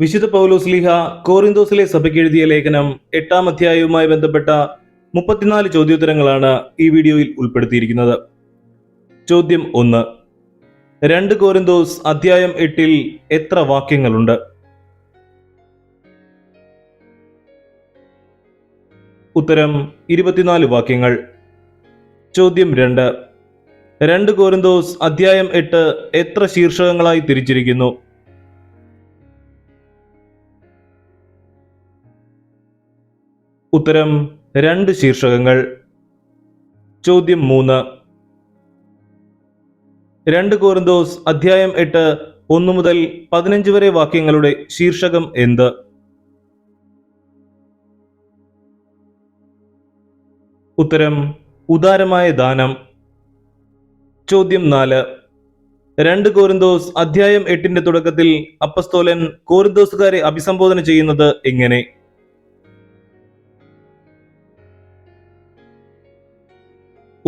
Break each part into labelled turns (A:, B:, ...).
A: വിശുദ്ധ പൗലോസ്ലിഹ കോറിന്തോസിലെ സഭയ്ക്ക് എഴുതിയ ലേഖനം എട്ടാം അധ്യായവുമായി ബന്ധപ്പെട്ട മുപ്പത്തിനാല് ചോദ്യോത്തരങ്ങളാണ് ഈ വീഡിയോയിൽ ഉൾപ്പെടുത്തിയിരിക്കുന്നത്. ചോദ്യം ഒന്ന് രണ്ട് കോറിന്തോസ് അധ്യായം എട്ടിൽ എത്ര വാക്യങ്ങളുണ്ട്? ഉത്തരം ഇരുപത്തിനാല് വാക്യങ്ങൾ. ചോദ്യം രണ്ട് രണ്ട് കോരിന്തോസ് അധ്യായം എട്ട് എത്ര ശീർഷകങ്ങളായി തിരിച്ചിരിക്കുന്നു? ഉത്തരം രണ്ട് ശീർഷകങ്ങൾ. ചോദ്യം മൂന്ന്. രണ്ട് കോറിന്തോസ് അധ്യായം എട്ട് ഒന്ന് മുതൽ പതിനഞ്ച് വരെ വാക്യങ്ങളുടെ ശീർഷകം എന്ത്? ഉത്തരം ഉദാരമായ ദാനം. ചോദ്യം നാല്. രണ്ട് കോരിന്തോസ് അധ്യായം എട്ടിന്റെ തുടക്കത്തിൽ അപ്പസ്തോലൻ കോരിന്തോസുകാരെ അഭിസംബോധന ചെയ്യുന്നത് എങ്ങനെ?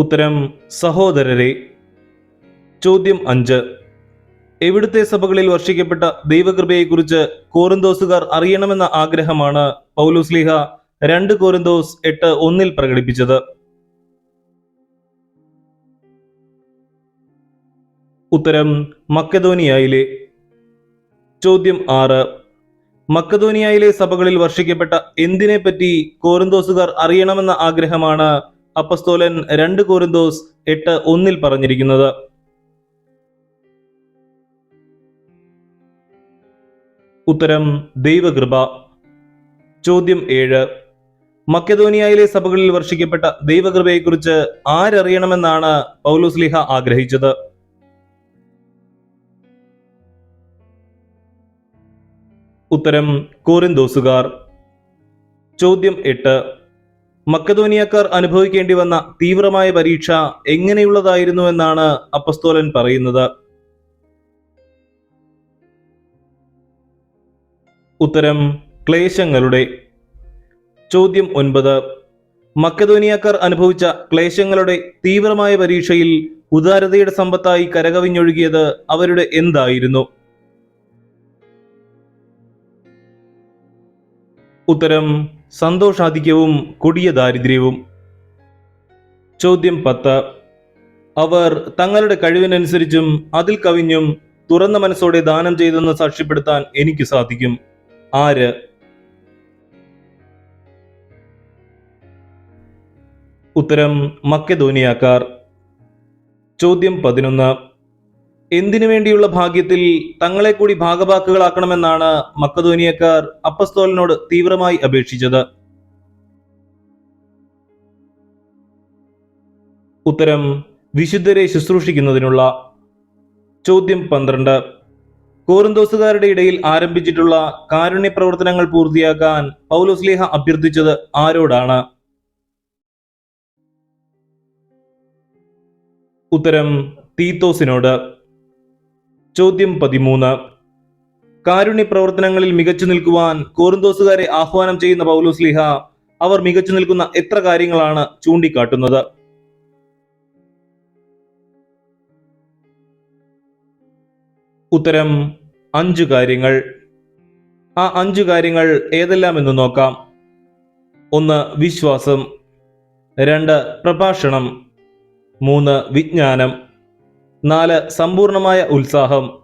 A: ഉത്തരം സഹോദരരെ. ചോദ്യം അഞ്ച്. എവിടുത്തെ സഭകളിൽ വർഷിക്കപ്പെട്ട ദൈവകൃപയെക്കുറിച്ച് കോറിന്തോസുകാർ അറിയണമെന്ന ആഗ്രഹമാണ് പൗലുസ്ലിഹ രണ്ട് കോരിന്തോസ് എട്ട് ഒന്നിൽ പ്രകടിപ്പിച്ചത്. ഉത്തരം മക്കതോനിയയിലെ ചോദ്യം ആറ്. മക്കതോനിയയിലെ സഭകളിൽ വർഷിക്കപ്പെട്ട എന്തിനെപ്പറ്റി കോറിന്തോസുകാർ അറിയണമെന്ന ആഗ്രഹമാണ് അപ്പസ്തോലൻ രണ്ട് കോരിന്തോസ് എട്ട് ഒന്നിൽ പറഞ്ഞിരിക്കുന്നത്. ഉത്തരം ദൈവകൃപ. ചോദ്യം ഏഴ്. മക്കധോനിയയിലെ സഭകളിൽ വർഷിക്കപ്പെട്ട ദൈവകൃപയെക്കുറിച്ച് ആരറിയണമെന്നാണ് പൗലോസ്ലിഹ ആഗ്രഹിച്ചത്. ഉത്തരം കോരിന്തോസുകാർ. ചോദ്യം എട്ട്. മക്കതോനിയക്കാർ അനുഭവിക്കേണ്ടി വന്ന തീവ്രമായ പരീക്ഷ എങ്ങനെയുള്ളതായിരുന്നു എന്നാണ് അപ്പസ്തോലൻ പറയുന്നത്. ഉത്തരം ക്ലേശങ്ങളുടെ. ചോദ്യം ഒൻപത്. മക്കതോനിയക്കാർ അനുഭവിച്ച ക്ലേശങ്ങളുടെ തീവ്രമായ പരീക്ഷയിൽ ഉദാരതയുടെ സമ്പത്തായി കരകവിഞ്ഞൊഴുകിയത് അവരുടെ എന്തായിരുന്നു? ഉത്തരം സന്തോഷാധിക്യവും കൊടിയ ദാരിദ്ര്യവും. ചോദ്യം പത്ത്. അവർ തങ്ങളുടെ കഴിവിനനുസരിച്ചും അതിൽ കവിഞ്ഞും തുറന്ന മനസ്സോടെ ദാനം ചെയ്തെന്ന് സാക്ഷ്യപ്പെടുത്താൻ എനിക്ക് സാധിക്കും. ആര്? ഉത്തരം മക്കധോനിയാക്കാർ ചോദ്യം പതിനൊന്ന്. എന്തിനു വേണ്ടിയുള്ള ഭാഗ്യത്തിൽ തങ്ങളെ കൂടി ഭാഗവാക്കുകളാക്കണമെന്നാണ് മക്കധോനിയക്കാർ അപ്പസ്തോലിനോട് തീവ്രമായി അപേക്ഷിച്ചത്. ഉത്തരം വിശുദ്ധരെ ശുശ്രൂഷിക്കുന്നതിനുള്ള. ചോദ്യം പന്ത്രണ്ട്. കോറിന്തോസുകാരുടെ ഇടയിൽ ആരംഭിച്ചിട്ടുള്ള കാരുണ്യ പ്രവർത്തനങ്ങൾ പൂർത്തിയാക്കാൻ പൗലോസ്ലേഹ അഭ്യർത്ഥിച്ചത് ആരോടാണ്? ഉത്തരം തീത്തോസിനോട്. ചോദ്യം പതിമൂന്ന്. കാരുണ്യ പ്രവർത്തനങ്ങളിൽ മികച്ചു നിൽക്കുവാൻ കോറിന്തോസുകാരെ ആഹ്വാനം ചെയ്യുന്ന പൗലോസ് ലിഹ അവർ മികച്ചു നിൽക്കുന്ന എത്ര കാര്യങ്ങളാണ് ചൂണ്ടിക്കാട്ടുന്നത്? ഉത്തരം അഞ്ചു കാര്യങ്ങൾ. ആ അഞ്ചു കാര്യങ്ങൾ ഏതെല്ലാം എന്ന് നോക്കാം. ഒന്ന് വിശ്വാസം. രണ്ട് പ്രഭാഷണം. മൂന്ന് വിജ്ഞാനം. നാല് സമ്പൂർണമായ ഉത്സാഹം.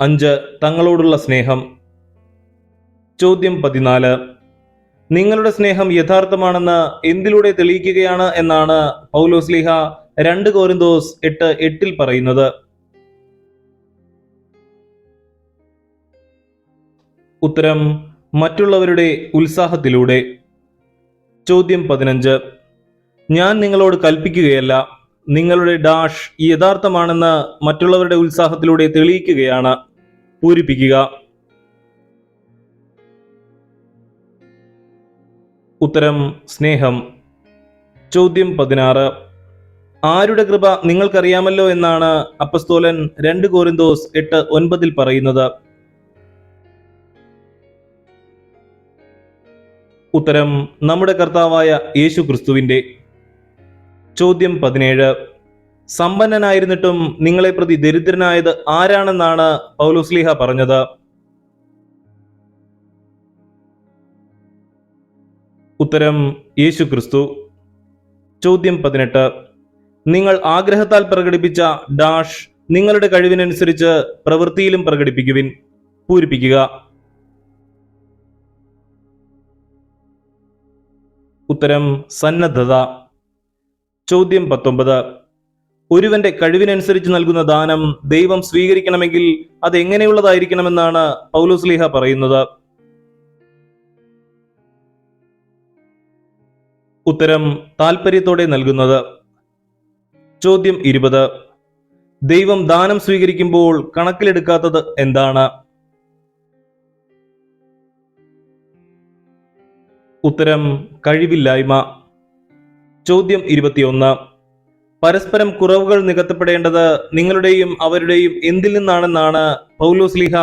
A: അഞ്ച് തങ്ങളോടുള്ള സ്നേഹം. ചോദ്യം പതിനാല് നിങ്ങളുടെ സ്നേഹം യഥാർത്ഥമാണെന്ന് എന്തിലൂടെ തെളിയിക്കുകയാണ് എന്നാണ് പൗലോസ്ലിഹ രണ്ട് കോരിന്തോസ് എട്ട് എട്ടിൽ പറയുന്നത്. ഉത്തരം മറ്റുള്ളവരുടെ ഉത്സാഹത്തിലൂടെ. ചോദ്യം പതിനഞ്ച് ഞാൻ നിങ്ങളോട് കൽപ്പിക്കുകയല്ല നിങ്ങളുടെ ഡാഷ് യഥാർത്ഥമാണെന്ന് മറ്റുള്ളവരുടെ ഉത്സാഹത്തിലൂടെ തെളിയിക്കുകയാണ്. പൂരിപ്പിക്കുക. ഉത്തരം സ്നേഹം. ചോദ്യം പതിനാറ്. ആരുടെ കൃപ നിങ്ങൾക്കറിയാമല്ലോ എന്നാണ് അപ്പസ്തോലൻ രണ്ട് കോരിന്തോസ് എട്ട് ഒൻപതിൽ പറയുന്നത്. ഉത്തരം നമ്മുടെ കർത്താവായ യേശു ക്രിസ്തുവിന്റെ ചോദ്യം പതിനേഴ്. സമ്പന്നനായിരുന്നിട്ടും നിങ്ങളെ പ്രതി ദരിദ്രനായത് ആരാണെന്നാണ് പൗലുസ്ലിഹ പറഞ്ഞത്? ഉത്തരം യേശു ക്രിസ്തു. ചോദ്യം പതിനെട്ട്. നിങ്ങൾ ആഗ്രഹത്താൽ പ്രകടിപ്പിച്ച ഡാഷ് നിങ്ങളുടെ കഴിവിനനുസരിച്ച് പ്രവൃത്തിയിലും പ്രകടിപ്പിക്കുവിൻ. പൂരിപ്പിക്കുക. ഉത്തരം സന്നദ്ധത. ചോദ്യം പത്തൊമ്പത്. ഒരുവന്റെ കഴിവിനനുസരിച്ച് നൽകുന്ന ദാനം ദൈവം സ്വീകരിക്കണമെങ്കിൽ അത് എങ്ങനെയുള്ളതായിരിക്കണമെന്നാണ് പൗലോസ്ലിഹ പറയുന്നത്. ഉത്തരം താല്പര്യത്തോടെ നൽകുന്നത്. ചോദ്യം ഇരുപത്. ദൈവം ദാനം സ്വീകരിക്കുമ്പോൾ കണക്കിലെടുക്കാത്തത് എന്താണ്? ഉത്തരം കഴിവില്ലായ്മ. ചോദ്യം ഇരുപത്തിയൊന്ന്. പരസ്പരം കുറവുകൾ നികത്തപ്പെടേണ്ടത് നിങ്ങളുടെയും അവരുടെയും എന്തിൽ നിന്നാണെന്നാണ് പൗലോസ്ലിഹ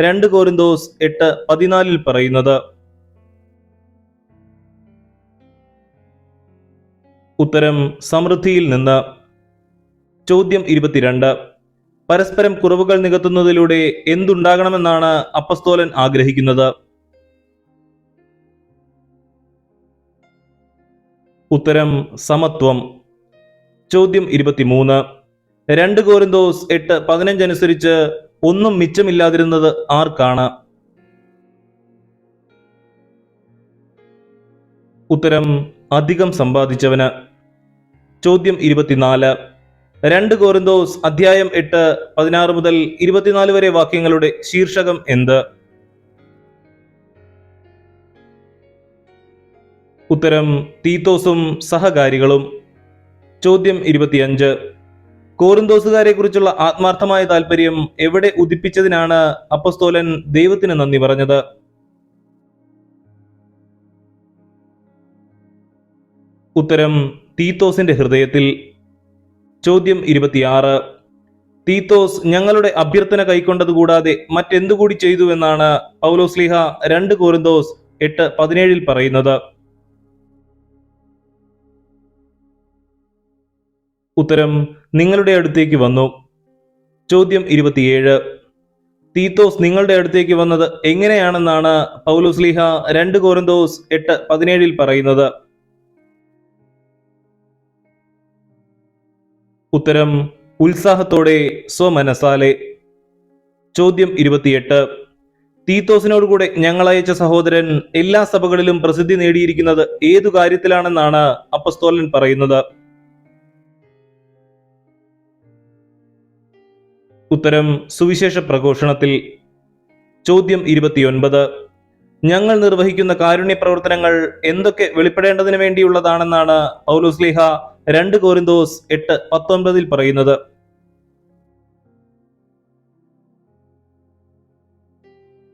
A: രണ്ട് കോരിന്തോസ് എട്ട് പതിനാലിൽ പറയുന്നത്. ഉത്തരം സമൃദ്ധിയിൽ നിന്ന്. ചോദ്യം ഇരുപത്തിരണ്ട്. പരസ്പരം കുറവുകൾ നികത്തുന്നതിലൂടെ എന്തുണ്ടാകണമെന്നാണ് അപ്പസ്തോലൻ ആഗ്രഹിക്കുന്നത്? ഉത്തരം സമത്വം. ചോദ്യം ഇരുപത്തിമൂന്ന്. രണ്ട് കോരിന്തോസ് എട്ട് പതിനഞ്ച് അനുസരിച്ച് ഒന്നും മിച്ചമില്ലാതിരുന്നത് ആർക്കാണ്? ഉത്തരം അധികം സമ്പാദിച്ചവന്. ചോദ്യം ഇരുപത്തിനാല്. രണ്ട് കോറിന്തോസ് അധ്യായം എട്ട് പതിനാറ് മുതൽ ഇരുപത്തിനാല് വരെ വാക്യങ്ങളുടെ ശീർഷകം എന്ത്? ഉത്തരം തീത്തോസും സഹകാരികളും. ചോദ്യം ഇരുപത്തിയഞ്ച്. കോറിന്തോസുകാരെ കുറിച്ചുള്ള ആത്മാർത്ഥമായ താല്പര്യം എവിടെ ഉദിപ്പിച്ചതിനാണ് അപ്പസ്തോലൻ ദൈവത്തിന് നന്ദി പറഞ്ഞത്? ഉത്തരം തീത്തോസിന്റെ ഹൃദയത്തിൽ. ചോദ്യം ഇരുപത്തിയാറ്. തീത്തോസ് ഞങ്ങളുടെ അഭ്യർത്ഥന കൈക്കൊണ്ടതുകൂടാതെ മറ്റെന്തുകൂടി ചെയ്തുവെന്നാണ് പൗലോസ്ലിഹ രണ്ട് കോറിന്തോസ് എട്ട് പതിനേഴിൽ പറയുന്നത്. ഉത്തരം നിങ്ങളുടെ അടുത്തേക്ക് വന്നു. ചോദ്യം ഇരുപത്തിയേഴ്. തീത്തോസ് നിങ്ങളുടെ അടുത്തേക്ക് വന്നത് എങ്ങനെയാണെന്നാണ് പൗലോസ്ലിഹ രണ്ട് കോരന്തോസ് എട്ട് പതിനേഴിൽ പറയുന്നത്. ഉത്തരം ഉത്സാഹത്തോടെ സ്വമനസാലെ ചോദ്യം ഇരുപത്തിയെട്ട്. തീത്തോസിനോടുകൂടെ ഞങ്ങൾ അയച്ച സഹോദരൻ എല്ലാ സഭകളിലും പ്രസിദ്ധി നേടിയിരിക്കുന്നത് ഏതു കാര്യത്തിലാണെന്നാണ് അപ്പസ്തോലൻ പറയുന്നത്. ഉത്തരം സുവിശേഷ പ്രഘോഷണത്തിൽ ചോദ്യം ഇരുപത്തിയൊൻപത്. ഞങ്ങൾ നിർവഹിക്കുന്ന കാരുണ്യ പ്രവർത്തനങ്ങൾ എന്തൊക്കെ വെളിപ്പെടേണ്ടതിന് വേണ്ടിയുള്ളതാണെന്നാണ് പൗലോസ്ലിഹ രണ്ട് കോരിന്തോസ് എട്ട് പത്തൊൻപതിൽ പറയുന്നത്.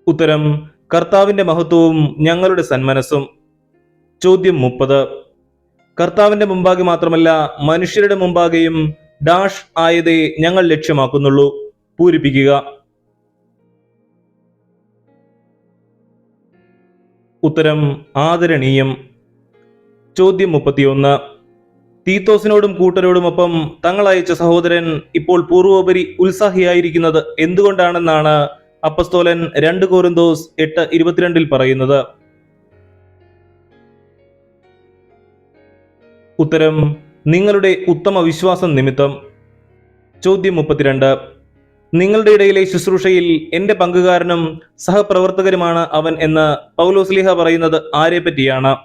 A: ഉത്തരം കർത്താവിന്റെ മഹത്വവും ഞങ്ങളുടെ സന്മനസ്സും. ചോദ്യം മുപ്പത്. കർത്താവിന്റെ മുമ്പാകെ മാത്രമല്ല മനുഷ്യരുടെ മുമ്പാകെയും ഡാഷ് ആയതേ ഞങ്ങൾ ലക്ഷ്യമാക്കുന്നുള്ളൂ. പൂരിപ്പിക്കുക. ഉത്തരം ആദരണീയം. ചോദ്യം മുപ്പത്തിയൊന്ന്. തീത്തോസിനോടും കൂട്ടരോടുമൊപ്പം തങ്ങൾ അയച്ച സഹോദരൻ ഇപ്പോൾ പൂർവോപരി ഉത്സാഹിയായിരിക്കുന്നത് എന്തുകൊണ്ടാണെന്നാണ് അപ്പസ്തോലൻ രണ്ട് കോറിന്തോസ് എട്ട് ഇരുപത്തിരണ്ടിൽ പറയുന്നത്. ഉത്തരം നിങ്ങളുടെ ഉത്തമ വിശ്വാസം നിമിത്തം. ചോദ്യം മുപ്പത്തിരണ്ട്. നിങ്ങളുടെ ഇടയിലെ ശുശ്രൂഷയിൽ എന്റെ പങ്കുകാരനും സഹപ്രവർത്തകരുമാണ് അവൻ എന്ന് പൗലോസ്ലിഹ പറയുന്നത് ആരെ പറ്റിയാണ്?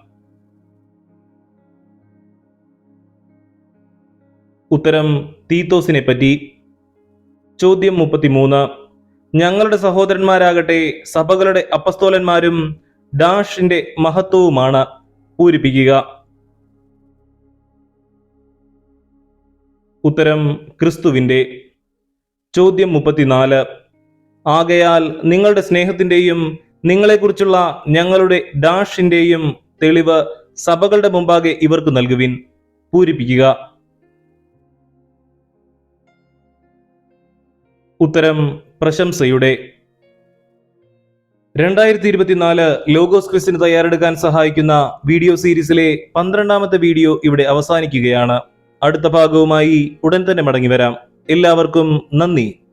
A: ഉത്തരം തീത്തോസിനെ പറ്റി. ചോദ്യം മുപ്പത്തിമൂന്ന്. ഞങ്ങളുടെ സഹോദരന്മാരാകട്ടെ സഭകളുടെ അപ്പസ്തോലന്മാരും ഡാഷിന്റെ മഹത്വവുമാണ് പൂരിപ്പിക്കുക. ഉത്തരം ക്രിസ്തുവിന്റെ ചോദ്യം മുപ്പത്തിനാല്. ആകയാൽ നിങ്ങളുടെ സ്നേഹത്തിന്റെയും നിങ്ങളെക്കുറിച്ചുള്ള ഞങ്ങളുടെ ഡാഷിന്റെയും തെളിവ് സഭകളുടെ മുമ്പാകെ ഇവർക്ക് നൽകുവിൻ. പൂരിപ്പിക്കുക. ഉത്തരം പ്രശംസയുടെ. രണ്ടായിരത്തി ഇരുപത്തിനാല് ലോഗോസ് ക്വിസിന് തയ്യാറെടുക്കാൻ സഹായിക്കുന്ന വീഡിയോ സീരീസിലെ പന്ത്രണ്ടാമത്തെ വീഡിയോ ഇവിടെ അവസാനിക്കുകയാണ്. അടുത്ത ഭാഗവുമായി ഉടൻ തന്നെ മടങ്ങി വരാം. എല്ലാവർക്കും നന്ദി.